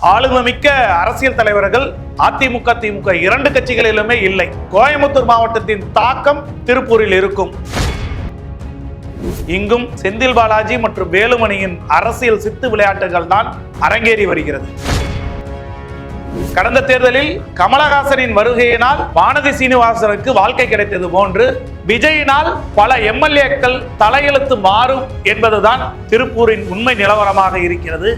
ஆளுமைமிக்க அரசியல் தலைவர்கள் அதிமுக திமுக இரண்டு கட்சிகளிலுமே இல்லை. கோயம்புத்தூர் மாவட்டத்தின் தாக்கம் திருப்பூரில் இருக்கும். இங்கும் செந்தில் பாலாஜி மற்றும் வேலுமணியின் அரசியல் சித்து விளையாட்டுகள் தான் அரங்கேறி வருகிறது. கடந்த தேர்தலில் கமலஹாசனின் வருகையினால் வானதி சீனிவாசனுக்கு வாழ்க்கை கிடைத்தது போன்று விஜயினால் பல எம்எல்ஏக்கள் தலையெழுத்து மாறும் என்பதுதான் திருப்பூரின் உண்மை நிலவரமாக இருக்கிறது.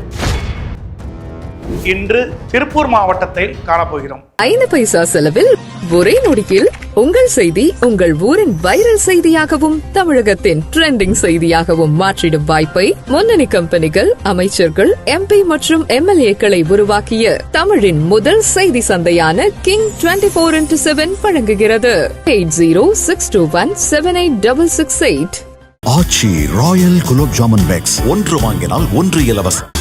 இன்று திருப்பூர் மாவட்டத்தில் காணப்போகிறோம். ஐந்து பைசா செலவில் ஒரே நொடியில் உங்கள் செய்தி உங்கள் ஊரின் வைரல் செய்தியாகவும் தமிழகத்தின் ட்ரெண்டிங் செய்தியாகவும் மாற்றிடும் வாய்ப்பை முன்னணி கம்பெனிகள் அமைச்சர்கள் எம்பி மற்றும் எம்எல்ஏக்களை உருவாக்கிய தமிழின் முதல் செய்தி சந்தையான King twenty four into seven வழங்குகிறது. Eight zero six two one seven eight double six eight Aachi royal gulab jamun packs ஒன்று வாங்கினால் ஒன்று இலவசம்.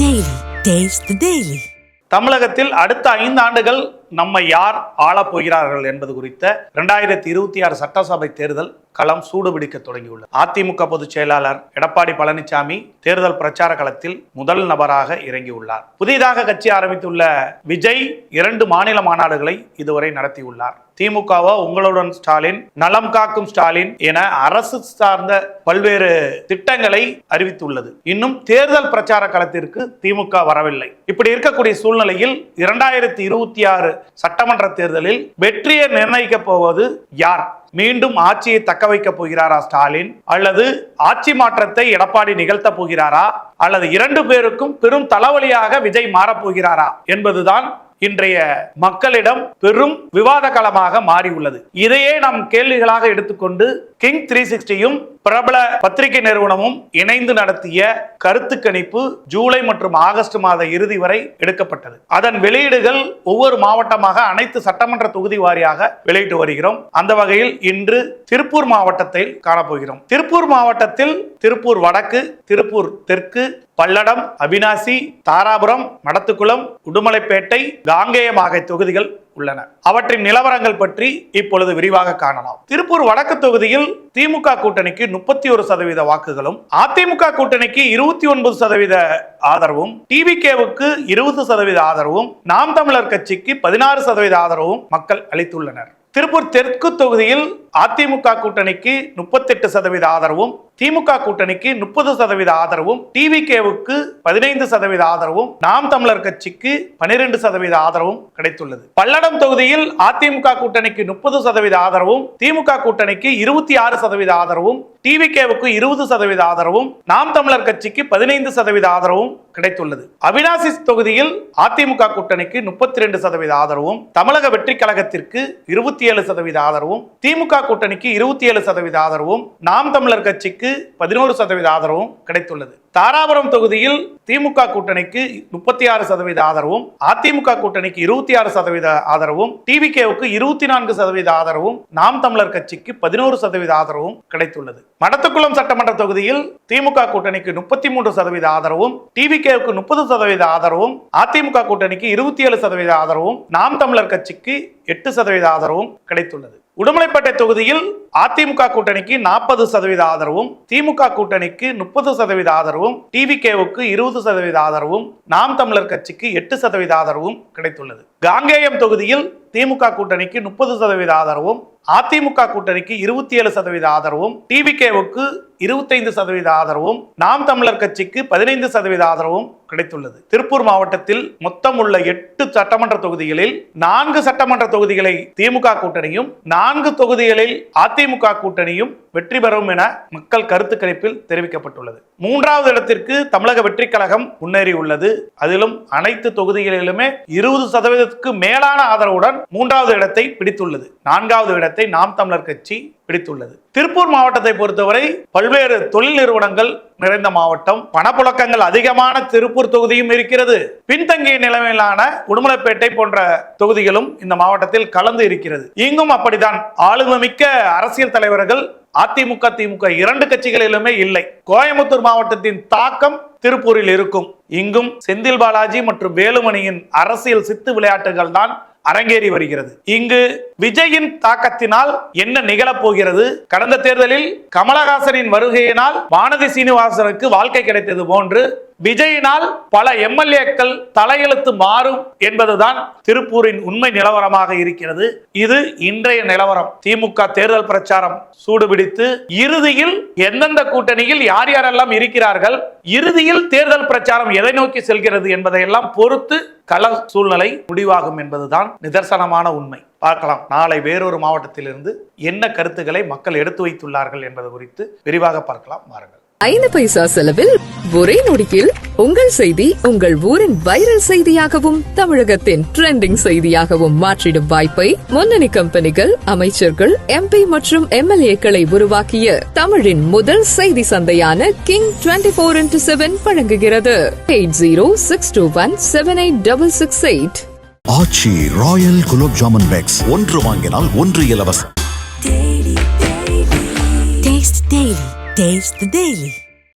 டெய்லி டேஸ்ட் டெய்லி தமிழகத்தில் அடுத்த ஐந்து ஆண்டுகள் நம்மை யார் ஆளப்போகிறார்கள் என்பது குறித்த இரண்டாயிரத்தி இருபத்தி ஆறு சட்டசபை தேர்தல் களம் சூடுபிடிக்க தொடங்கியுள்ளது. அதிமுக பொதுச் செயலாளர் எடப்பாடி பழனிசாமி தேர்தல் பிரச்சார களத்தில் முதல் நபராக இறங்கியுள்ளார். புதிதாக கட்சி ஆரம்பித்துள்ள விஜய் இரண்டு மாநில மாநாடுகளை இதுவரை நடத்தியுள்ளார். திமுகவோ உங்களுடன் ஸ்டாலின் நலம் காக்கும் ஸ்டாலின் என அரசு சார்ந்த பல்வேறு திட்டங்களை அறிவித்துள்ளது. இன்னும் தேர்தல் பிரச்சார களத்திற்கு திமுக வரவில்லை. இப்படி இருக்கக்கூடிய சூழ்நிலையில் இரண்டாயிரத்தி இருபத்தி ஆறு சட்டமன்ற தேர்தலில் வெற்றியை நிர்ணயிக்கப் போவது யார்? மீண்டும் ஆட்சியை தக்க வைக்கப் போகிறாரா ஸ்டாலின்? அல்லது ஆட்சி மாற்றத்தை எடப்பாடி நிகழ்த்தப் போகிறாரா? அல்லது இரண்டு பேருக்கும் பெரும் தலைவலியாக விஜய் மாறப்போகிறாரா என்பதுதான் இன்றைய மக்களிடம் பெரும் விவாத களமாக மாறியுள்ளது. இதையே நாம் கேள்விகளாக எடுத்துக்கொண்டு கிங் த்ரீ சிக்ஸ்டியும் பிரபல பத்திரிகை நிறுவனமும் இணைந்து நடத்திய கருத்து கணிப்பு ஜூலை மற்றும் ஆகஸ்ட் மாத இறுதி வரை எடுக்கப்பட்டது. அதன் வெளியீடுகள் ஒவ்வொரு மாவட்டமாக அனைத்து சட்டமன்ற தொகுதி வாரியாக வெளியிட்டு வருகிறோம். அந்த வகையில் இன்று திருப்பூர் மாவட்டத்தில் காணப்போகிறோம். திருப்பூர் மாவட்டத்தில் திருப்பூர் வடக்கு திருப்பூர் தெற்கு பல்லடம் அவினாசி தாராபுரம் மடத்துக்குளம் உடுமலைப்பேட்டை காங்கேயம் ஆகிய தொகுதிகள் உள்ளன. அவற்றின் நிலவரங்கள் பற்றி இப்பொழுது விரிவாக காணலாம். திருப்பூர் வடக்கு தொகுதியில் திமுக கூட்டணிக்கு முப்பத்தி ஒரு சதவீத வாக்குகளும் அதிமுக கூட்டணிக்கு இருபத்தி ஒன்பது சதவீத ஆதரவும் டிவிகேவுக்கு இருபது சதவீத ஆதரவும் நாம் தமிழர் கட்சிக்கு பதினாறு சதவீத ஆதரவும் மக்கள் அளித்துள்ளனர். திருப்பூர் தெற்கு தொகுதியில் அதிமுக கூட்டணிக்கு முப்பத்தெட்டு சதவீத ஆதரவும் திமுக கூட்டணிக்கு முப்பது சதவீத ஆதரவும் டிவிகேவுக்கு பதினைந்து சதவீத ஆதரவும் நாம் தமிழர் கட்சிக்கு பனிரெண்டு சதவீத ஆதரவும் கிடைத்துள்ளது. பல்லடம் தொகுதியில் அதிமுக கூட்டணிக்கு முப்பது சதவீத ஆதரவும் திமுக கூட்டணிக்கு இருபத்தி ஆறு சதவீத ஆதரவும் டிவிகேவுக்கு இருபது சதவீத ஆதரவும் நாம் தமிழர் கட்சிக்கு பதினைந்து சதவீத ஆதரவும் கிடைத்துள்ளது. அவினாசி தொகுதியில் அதிமுக கூட்டணிக்கு முப்பத்தி ரெண்டு சதவீத ஆதரவும் தமிழக வெற்றி கழகத்திற்கு இருபத்தி ஏழு சதவீத ஆதரவும் திமுக கூட்டணிக்கு இருபத்தி ஏழு சதவீத ஆதரவும் நாம் தமிழர் கட்சிக்கு பதினோரு சதவீத ஆதரவும் கிடைத்துள்ளது. தாராபுரம் தொகுதியில் திமுக கூட்டணிக்கு முப்பத்தி ஆறு சதவீத ஆதரவும் அதிமுக கூட்டணிக்கு இருபத்தி ஆறு சதவீத ஆதரவும் டிவிகேவுக்கு இருபத்தி நான்கு சதவீத ஆதரவும் நாம் தமிழர் கட்சிக்கு பதினோரு சதவீத ஆதரவும் கிடைத்துள்ளது. மடத்துக்குளம் சட்டமன்ற தொகுதியில் திமுக கூட்டணிக்கு முப்பத்தி மூன்று சதவீத ஆதரவும் டிவிகேவுக்கு முப்பது சதவீத ஆதரவும் அதிமுக கூட்டணிக்கு இருபத்தி ஏழு சதவீத ஆதரவும் நாம் தமிழர் கட்சிக்கு எட்டு சதவீத ஆதரவும் கிடைத்துள்ளது. உடுமலைப்பேட்டை தொகுதியில் அதிமுக கூட்டணிக்கு நாற்பது சதவீத ஆதரவும் திமுக கூட்டணிக்கு முப்பது சதவீத ஆதரவும் டிவிகேவுக்கு இருபது சதவீத ஆதரவும் நாம் தமிழர் கட்சிக்கு எட்டு சதவீத ஆதரவும் கிடைத்துள்ளது. காங்கேயம் தொகுதியில் திமுக கூட்டணிக்கு முப்பது சதவீத ஆதரவும் அதிமுக கூட்டணிக்கு இருபத்தி ஏழு சதவீத ஆதரவும் டிவிகேவுக்கு இருபத்தைந்து சதவீத ஆதரவும் நாம் தமிழர் கட்சிக்கு பதினைந்து சதவீத ஆதரவும் கிடைத்துள்ளது. திருப்பூர் மாவட்டத்தில் மொத்தம் உள்ள எட்டு சட்டமன்ற தொகுதிகளில் நான்கு சட்டமன்ற தொகுதிகளை திமுக கூட்டணியும் நான்கு தொகுதிகளில் அதிமுக கூட்டணியும் வெற்றி பெறும் என மக்கள் கருத்து கணிப்பில் தெரிவிக்கப்பட்டுள்ளது. மூன்றாவது இடத்திற்கு தமிழக வெற்றி கழகம் முன்னேறியுள்ளது. அதிலும் அனைத்து தொகுதிகளிலுமே இருபது சதவீதத்துக்கு மேலான ஆதரவுடன் மூன்றாவது இடத்தை பிடித்துள்ளது. நான்காவது இடத்தை நாம் தமிழர் கட்சி பிடித்துள்ளது. திருப்பூர் மாவட்டத்தை பொறுத்தவரை பல்வேறு தொழில் நிறுவனங்கள் நிறைந்த மாவட்டம். பணப்புழக்கங்கள் அதிகமான திருப்பூர் தொகுதியும் இருக்கிறது. பின்தங்கிய நிலைமையிலான உடுமலைப்பேட்டை போன்ற தொகுதிகளும் இந்த மாவட்டத்தில் கலந்து இருக்கிறது. இங்கும் அப்படித்தான் ஆளுமைமிக்க அரசியல் தலைவர்கள் அதிமுக திமுக இரண்டு கட்சிகளிலுமே இல்லை. கோயம்புத்தூர் மாவட்டத்தின் தாக்கம் திருப்பூரில் இருக்கும். இங்கும் செந்தில் பாலாஜி மற்றும் வேலுமணியின் அரசியல் சித்து விளையாட்டுகள் தான் அரங்கேறி வருகிறது. இங்கு விஜயின் தாக்கத்தினால் என்ன நிகழப் போகிறது கடந்த தேர்தலில் கமலஹாசனின் வருகையினால் வானதி சீனிவாசனுக்கு வாழ்க்கை கிடைத்தது போன்று விஜயினால் பல எம்எல்ஏக்கள் தலையெழுத்து மாறும் என்பதுதான் திருப்பூரின் உண்மை நிலவரமாக இருக்கிறது. இது இன்றைய நிலவரம். திமுக தேர்தல் பிரச்சாரம் சூடுபிடித்து இறுதியில் எந்தெந்த கூட்டணியில் யார் யாரெல்லாம் இருக்கிறார்கள் இறுதியில் தேர்தல் பிரச்சாரம் எதை நோக்கி செல்கிறது என்பதையெல்லாம் பொறுத்து கள சூழ்நிலை முடிவாகும் என்பதுதான் நிதர்சனமான உண்மை. பார்க்கலாம். நாளை வேறொரு மாவட்டத்திலிருந்து என்ன கருத்துக்களை மக்கள் எடுத்து வைத்துள்ளார்கள் என்பது குறித்து விரிவாக பார்க்கலாம். வாருங்கள். ஐந்து பைசா செலவில் ஒரே நொடியில் உங்கள் செய்தி உங்கள் ஊரின் வைரல் செய்தியாகவும் தமிழகத்தின் ட்ரெண்டிங் செய்தியாகவும் மாற்றிடும் வாய்ப்பை முன்னணி கம்பெனிகள் அமைச்சர்கள் எம்பி மற்றும் எம்எல்ஏக்களை உருவாக்கிய தமிழின் முதல் செய்தி சந்தையான King twenty four into seven வழங்குகிறது. Eight zero six two one seven eight double six eight Aachi royal gulab jamun packs. ஒன்று வாங்கினால் ஒன்று இலவசம். Dave's the Daily.